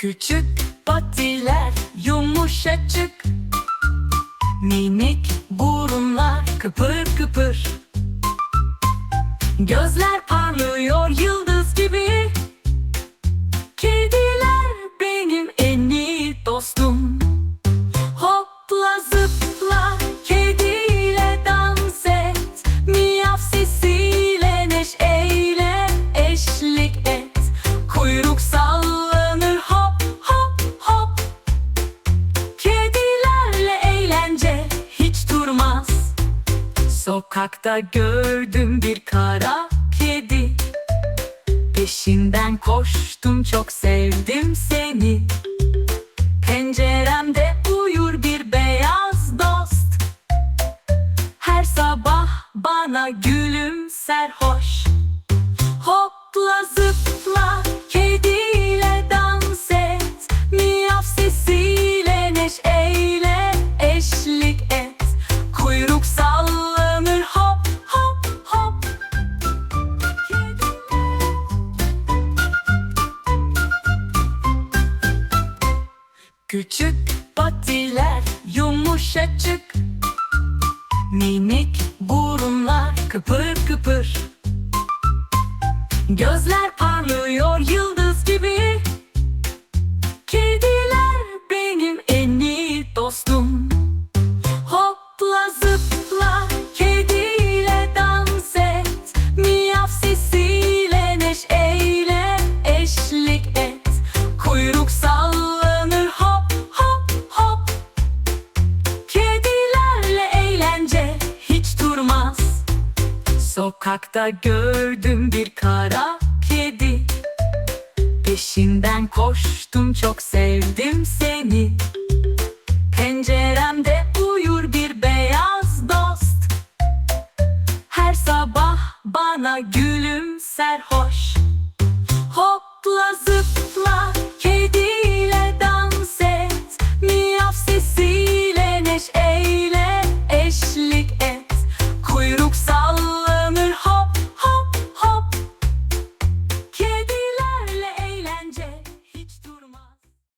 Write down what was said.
Küçük patiler yumuşacık. Minik burunlar kıpır kıpır. Gözler parlıyor yıldız gibi. Kediler benim en iyi dostum Sokakta gördüm bir kara kedi. Peşinden koştum çok sevdim seni. Penceremde uyur bir beyaz dost. Her sabah bana gülümser hoş Küçük patiler yumuşacık. Minik burunlar kıpır kıpır. Gözler parlıyor yıldız gibi. Kediler benim en iyi dostum Sokakta gördüm bir kara kedi. Peşinden koştum çok sevdim seni. Penceremde uyur bir beyaz dost. Her sabah bana gülümser hoş. Hopla zıpla